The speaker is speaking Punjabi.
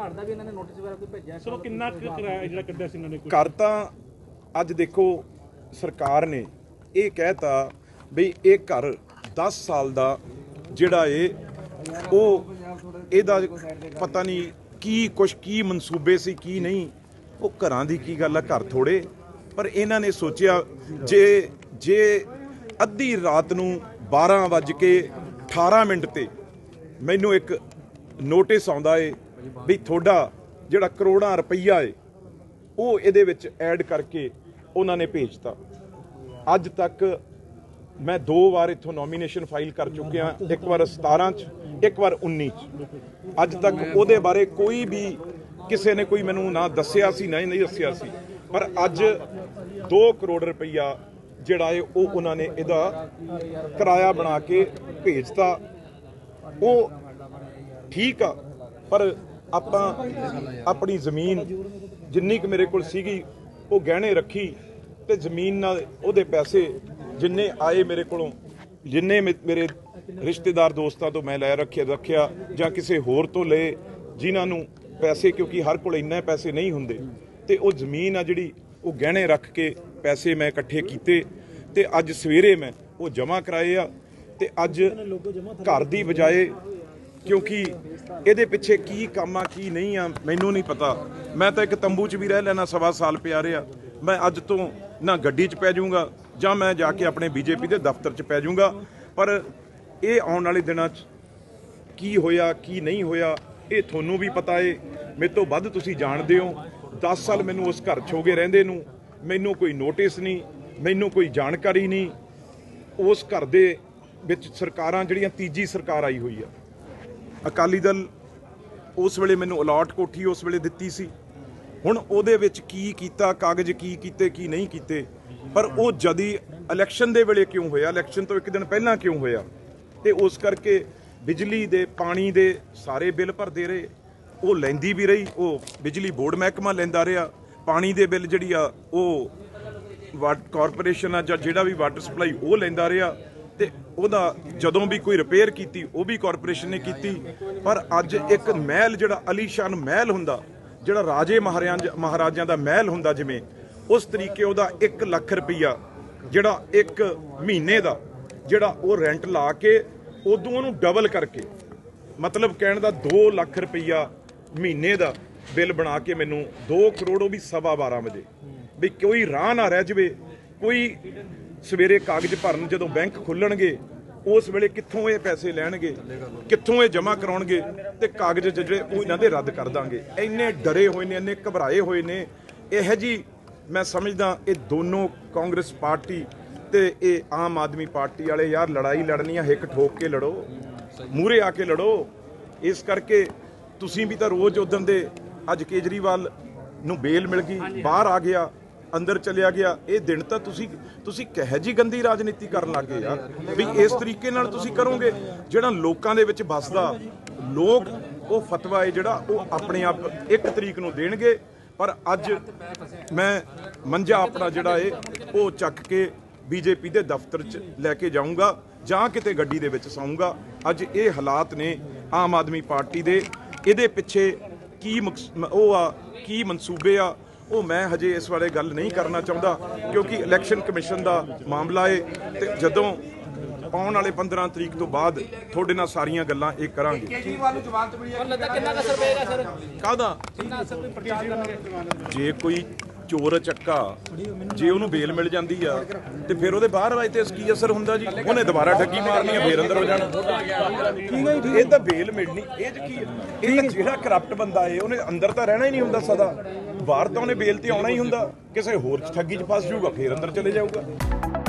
ਘਰ ਦਾ ਵੀ ਇਹਨਾਂ ਨੇ ਨੋਟਿਸ ਵਗੈਰਾ ਕੋਈ ਭੇਜਿਆ ਚਲੋ ਕਿੰਨਾ ਕੁ ਕਿਰਾਇਆ ਜਿਹੜਾ ਕੱਢਿਆ ਸੀ ਇਹਨਾਂ ਨੇ ਕੋਈ? ਘਰ ਤਾਂ ਅੱਜ ਦੇਖੋ ਸਰਕਾਰ ਨੇ ਇਹ ਕਹਿਤਾ ਵੀ ਇਹ ਘਰ 10 ਸਾਲ ਦਾ ਜਿਹੜਾ ਏ ਉਹ ਇਹਦਾ ਪਤਾ ਨਹੀਂ ਕੀ ਕੁਛ ਕੀ ਮਨਸੂਬੇ ਸੀ ਕੀ ਨਹੀਂ। ਉਹ ਘਰਾਂ ਦੀ ਕੀ ਗੱਲ ਆ ਘਰ ਥੋੜੇ ਪਰ ਇਹਨਾਂ ਨੇ ਸੋਚਿਆ ਜੇ ਜੇ ਅੱਧੀ ਰਾਤ ਨੂੰ 12 ਵੱਜ ਕੇ 18 ਮਿੰਟ ਤੇ ਮੈਨੂੰ ਇੱਕ ਨੋਟਿਸ ਆਉਂਦਾ ਏ ਵੀ ਤੁਹਾਡਾ ਜਿਹੜਾ ਕਰੋੜਾਂ ਰੁਪਈਆ ਏ, ਉਹ ਇਹਦੇ ਵਿੱਚ ਐਡ ਕਰਕੇ ਉਹਨਾਂ ਨੇ ਭੇਜਤਾ। ਅੱਜ ਤੱਕ ਮੈਂ ਦੋ ਵਾਰ ਇੱਥੋਂ ਨੋਮੀਨੇਸ਼ਨ ਫਾਈਲ ਕਰ ਚੁੱਕਿਆ, ਇੱਕ ਵਾਰ 17 ਚ, ਇੱਕ ਵਾਰ 19 ਚ। ਅੱਜ ਤੱਕ ਉਹਦੇ ਬਾਰੇ ਕੋਈ ਵੀ ਕਿਸੇ ਨੇ ਕੋਈ ਮੈਨੂੰ ਨਾ ਦੱਸਿਆ ਸੀ, ਨਾ ਹੀ ਨਹੀਂ ਦੱਸਿਆ ਸੀ। ਪਰ ਅੱਜ 2 ਕਰੋੜ ਰੁਪਈਆ ਜਿਹੜਾ ਹੈ ਉਹ ਉਹਨਾਂ ਨੇ ਇਹਦਾ ਕਿਰਾਇਆ ਬਣਾ ਕੇ ਭੇਜਤਾ। ਉਹ ਠੀਕ ਆ, ਪਰ ਆਪਾਂ ਆਪਣੀ ਜ਼ਮੀਨ ਜਿੰਨੀ ਕੁ ਮੇਰੇ ਕੋਲ ਸੀਗੀ, ਉਹ ਗਹਿਣੇ ਰੱਖੀ ਤੇ ਜ਼ਮੀਨ ਨਾਲ ਉਹਦੇ ਪੈਸੇ ਜਿੰਨੇ ਆਏ ਮੇਰੇ ਕੋਲੋਂ, ਜਿੰਨੇ ਮੇ- ਮੇਰੇ ਰਿਸ਼ਤੇਦਾਰ ਦੋਸਤਾਂ ਤੋਂ ਮੈਂ ਲੈ ਰੱਖਿਆ ਰੱਖਿਆ ਜਾਂ ਕਿਸੇ ਹੋਰ ਤੋਂ ਲਏ, ਜਿਨ੍ਹਾਂ ਨੂੰ ਪੈਸੇ, ਕਿਉਂਕਿ ਹਰ ਕੋਲ ਇੰਨੇ ਪੈਸੇ ਨਹੀਂ ਹੁੰਦੇ, ਤੇ ਉਹ ਜ਼ਮੀਨ ਆ ਜਿਹੜੀ, ਉਹ ਗਹਿਣੇ ਰੱਖ ਕੇ ਪੈਸੇ ਮੈਂ ਇਕੱਠੇ ਕੀਤੇ ਤੇ ਅੱਜ ਸਵੇਰੇ ਮੈਂ ਉਹ ਜਮ੍ਹਾਂ ਕਰਾਏ ਆ ਤੇ ਅੱਜ ਘਰ ਦੀ ਬਜਾਏ ਕਿਉਂਕਿ ਇਹਦੇ ਪਿੱਛੇ ਕੀ ਕੰਮ ਆ, ਕੀ ਨਹੀਂ ਆ, ਮੈਨੂੰ ਨਹੀਂ ਪਤਾ। ਮੈਂ ਤਾਂ ਇੱਕ ਤੰਬੂ 'ਚ ਵੀ ਰਹਿ ਲੈਣਾ ਸਵਾ ਸਾਲ ਪਿਆ ਰਿਹਾ। ਮੈਂ ਅੱਜ ਤੋਂ ਨਾ ਗੱਡੀ 'ਚ ਪੈ ਜਾਊਂਗਾ, ਜਾਂ ਮੈਂ ਜਾ ਕੇ ਆਪਣੇ ਬੀਜੇਪੀ ਦੇ ਦਫ਼ਤਰ 'ਚ ਪੈ ਜਾਊਂਗਾ। ਪਰ ਇਹ ਆਉਣ ਵਾਲੇ ਦਿਨਾਂ 'ਚ ਕੀ ਹੋਇਆ, ਕੀ ਨਹੀਂ ਹੋਇਆ, ਇਹ ਤੁਹਾਨੂੰ ਵੀ ਪਤਾ ਏ। ਮੇਰੇ ਤੋਂ ਵੱਧ ਤੁਸੀਂ ਜਾਣਦੇ ਹੋ। 10 ਸਾਲ ਮੈਨੂੰ ਉਸ ਘਰ 'ਚ ਹੋ ਗਏ ਰਹਿੰਦੇ ਨੂੰ। ਮੈਨੂੰ ਕੋਈ ਨੋਟਿਸ ਨਹੀਂ, ਮੈਨੂੰ ਕੋਈ ਜਾਣਕਾਰੀ ਨਹੀਂ। ਉਸ ਘਰ ਦੇ ਵਿੱਚ ਸਰਕਾਰਾਂ ਜਿਹੜੀਆਂ ਤੀਜੀ ਸਰਕਾਰ ਆਈ ਹੋਈ ਆ। ਅਕਾਲੀ ਦਲ ਉਸ ਵੇਲੇ ਮੈਨੂੰ ਅਲਾਟ ਕੋਠੀ ਉਸ ਵੇਲੇ ਦਿੱਤੀ ਸੀ। ਹੁਣ ਉਹਦੇ ਵਿੱਚ ਕੀ ਕੀਤਾ, ਕਾਗਜ਼ ਕੀ ਕੀਤੇ, ਕੀ ਨਹੀਂ ਕੀਤੇ, ਪਰ ਉਹ ਜਦੀ ਇਲੈਕਸ਼ਨ ਦੇ ਵੇਲੇ ਕਿਉਂ ਹੋਇਆ, ਇਲੈਕਸ਼ਨ ਤੋਂ ਇੱਕ ਦਿਨ ਪਹਿਲਾਂ ਕਿਉਂ ਹੋਇਆ, ਤੇ ਉਸ ਕਰਕੇ ਬਿਜਲੀ ਦੇ, ਪਾਣੀ ਦੇ ਸਾਰੇ ਬਿੱਲ ਭਰਦੇ ਰਹੇ, ਉਹ ਲੈਂਦੀ ਵੀ ਰਹੀ, ਉਹ ਬਿਜਲੀ ਬੋਰਡ ਮਹਿਕਮਾ ਲੈਂਦਾ ਰਿਹਾ, ਪਾਣੀ ਦੇ ਬਿੱਲ ਜਿਹੜੀ ਆ ਉਹ ਵਾਟ ਕਾਰਪੋਰੇਸ਼ਨ ਆ ਜਾਂ ਜਿਹੜਾ ਵੀ ਵਾਟਰ ਸਪਲਾਈ ਉਹ ਲੈਂਦਾ ਰਿਹਾ ਤੇ ਉਹਦਾ ਜਦੋਂ ਵੀ ਕੋਈ ਰਿਪੇਅਰ ਕੀਤੀ, ਉਹ ਵੀ ਕਾਰਪੋਰੇਸ਼ਨ ਨੇ ਕੀਤੀ। ਪਰ ਅੱਜ ਇੱਕ ਮਹਿਲ ਜਿਹੜਾ ਅਲੀਸ਼ਾਨ ਮਹਿਲ ਹੁੰਦਾ, ਜਿਹੜਾ ਰਾਜੇ ਮਹਾਰਾਜ ਮਹਾਰਾਜਿਆਂ ਦਾ ਮਹਿਲ ਹੁੰਦਾ ਜਿਵੇਂ, ਉਸ ਤਰੀਕੇ ਉਹਦਾ 1 ਲੱਖ ਰੁਪਈਆ, ਜਿਹੜਾ ਇੱਕ ਮਹੀਨੇ ਦਾ, ਜਿਹੜਾ ਉਹ ਰੈਂਟ ਲਾ ਕੇ ਉਦੋਂ ਉਹਨੂੰ ਡਬਲ ਕਰਕੇ, ਮਤਲਬ ਕਹਿਣ ਦਾ 2 ਲੱਖ ਰੁਪਈਆ ਮਹੀਨੇ ਦਾ ਬਿੱਲ ਬਣਾ ਕੇ ਮੈਨੂੰ 2 ਕਰੋੜ, ਉਹ ਵੀ ਸਵਾ 12 ਵਜੇ। ਵੀ ਕੋਈ ਰਾਹ ਨਾ ਰਹਿ ਜਵੇ, ਕੋਈ ਸਵੇਰੇ ਕਾਗਜ਼ ਭਰਨ ਜਦੋਂ ਬੈਂਕ ਖੁੱਲਣਗੇ, ਉਸ ਵੇਲੇ ਕਿੱਥੋਂ ਇਹ ਪੈਸੇ ਲੈਣਗੇ, ਕਿੱਥੋਂ ਇਹ ਜਮ੍ਹਾਂ ਕਰਾਉਣਗੇ ਤੇ ਕਾਗਜ਼ ਜਿਹੜੇ ਉਹ ਇਹਨਾਂ ਦੇ ਰੱਦ ਕਰ ਦਾਂਗੇ। ਇੰਨੇ ਡਰੇ ਹੋਏ ਨੇ, ਇੰਨੇ ਘਬਰਾਏ ਹੋਏ ਨੇ। ਇਹ ਜੀ, ਮੈਂ ਸਮਝਦਾ ਇਹ ਦੋਨੋਂ ਕਾਂਗਰਸ ਪਾਰਟੀ ਤੇ ਇਹ ਆਮ ਆਦਮੀ ਪਾਰਟੀ ਵਾਲੇ, ਯਾਰ ਲੜਾਈ ਲੜਨੀ ਆ ਹਿੱਕ ਠੋਕ ਕੇ ਲੜੋ ਮੂਰੇ ਆ ਕੇ ਲੜੋ। ਇਸ ਕਰਕੇ ਤੁਸੀਂ ਵੀ ਤਾਂ ਰੋਜ਼ ਉਦੋਂ ਦੇ ਅੱਜ ਕੇਜਰੀਵਾਲ ਨੂੰ ਬੇਲ ਮਿਲ ਗਈ, ਬਾਹਰ ਆ ਗਿਆ। ਅੰਦਰ ਚਲਿਆ ਗਿਆ, ਇਹ ਦਿਨ ਤਾਂ ਤੁਸੀਂ ਤੁਸੀਂ ਕਹੇ ਜੀ ਗੰਦੀ ਰਾਜਨੀਤੀ ਕਰਨ ਲੱਗੇ ਯਾਰ, ਵੀ ਇਸ ਤਰੀਕੇ ਨਾਲ ਤੁਸੀਂ ਕਰੋਗੇ, ਜਿਹੜਾ ਲੋਕਾਂ ਦੇ ਵਿੱਚ ਵੱਸਦਾ, ਲੋਕ ਉਹ ਫਤਵਾ ਹੈ ਜਿਹੜਾ ਉਹ ਆਪਣੇ ਆਪ ਇੱਕ ਤਰੀਕ ਨੂੰ ਦੇਣਗੇ, ਪਰ ਅੱਜ ਮੈਂ ਮੰਜਾ ਆਪਣਾ ਜਿਹੜਾ ਏ, ਉਹ ਚੱਕ ਕੇ ਬੀਜੇਪੀ ਦੇ ਦਫ਼ਤਰ 'ਚ ਲੈ ਕੇ ਜਾਊਂਗਾ, ਜਾਂ ਕਿਤੇ ਗੱਡੀ ਦੇ ਵਿੱਚ ਸੌਂਗਾ। ਅੱਜ ਇਹ ਹਾਲਾਤ ਨੇ ਆਮ ਆਦਮੀ ਪਾਰਟੀ ਦੇ, ਇਹਦੇ ਪਿੱਛੇ ਕੀ ਮਕਸ- ਉਹ ਆ, ਕੀ ਮਨਸੂਬੇ ਆ ਉਹ ਮੈਂ ਹਜੇ ਇਸ ਬਾਰੇ ਗੱਲ ਨਹੀਂ ਕਰਨਾ ਚਾਹੁੰਦਾ ਕਿਉਂਕਿ ਇਲੈਕਸ਼ਨ ਕਮਿਸ਼ਨ ਦਾ ਮਾਮਲਾ ਏ ਤੇ ਜਦੋਂ ਆਉਣ ਵਾਲੇ 15 ਤਰੀਕ ਤੋਂ ਬਾਅਦ ਤੁਹਾਡੇ ਨਾਲ ਸਾਰੀਆਂ ਗੱਲਾਂ ਇਹ ਕਰਾਂਗੇ। ਹੁਣ ਲੱਗਦਾ ਕਿੰਨਾ ਕੁ ਅਸਰ ਪਏਗਾ ਸਰ? ਕਾਹਦਾ? ਕਿੰਨਾ ਅਸਰ ਕੋਈ ਪ੍ਰਚਾਰ ਕਰਨਗੇ? ਜੇ ਕੋਈ ਚੋਰ ਚੱਕਾ ਜੇ ਉਹਨੂੰ ਬੇਲ ਮਿਲ ਜਾਂਦੀ ਆ ਤੇ ਫਿਰ ਉਹਦੇ ਬਾਹਰ ਆਏ ਤੇ ਕੀ ਅਸਰ ਹੁੰਦਾ ਜੀ? ਉਹਨੇ ਦੁਬਾਰਾ ਠੱਗੀ ਮਾਰਨੀ ਆ ਫੇਰ ਅੰਦਰ ਹੋ ਜਾਣਾ। ਇਹ ਤਾਂ ਬੇਲ ਮਿਲਣੀ ਇਹ 'ਚ ਕੀ? ਇਹ ਜਿਹੜਾ ਕਰਪਟ ਬੰਦਾ ਏ ਉਹਨੇ ਅੰਦਰ ਤਾਂ ਰਹਿਣਾ ਹੀ ਨਹੀਂ ਹੁੰਦਾ ਸਦਾ। ਬਾਹਰ ਤਾਂ ਉਹਨੇ ਬੇਲ ਤੇ ਆਉਣਾ ਹੀ ਹੁੰਦਾ। ਕਿਸੇ ਹੋਰ ਠੱਗੀ 'ਚ ਫਸ ਜਾਊਗਾ, ਫੇਰ ਅੰਦਰ ਚਲੇ ਜਾਊਗਾ।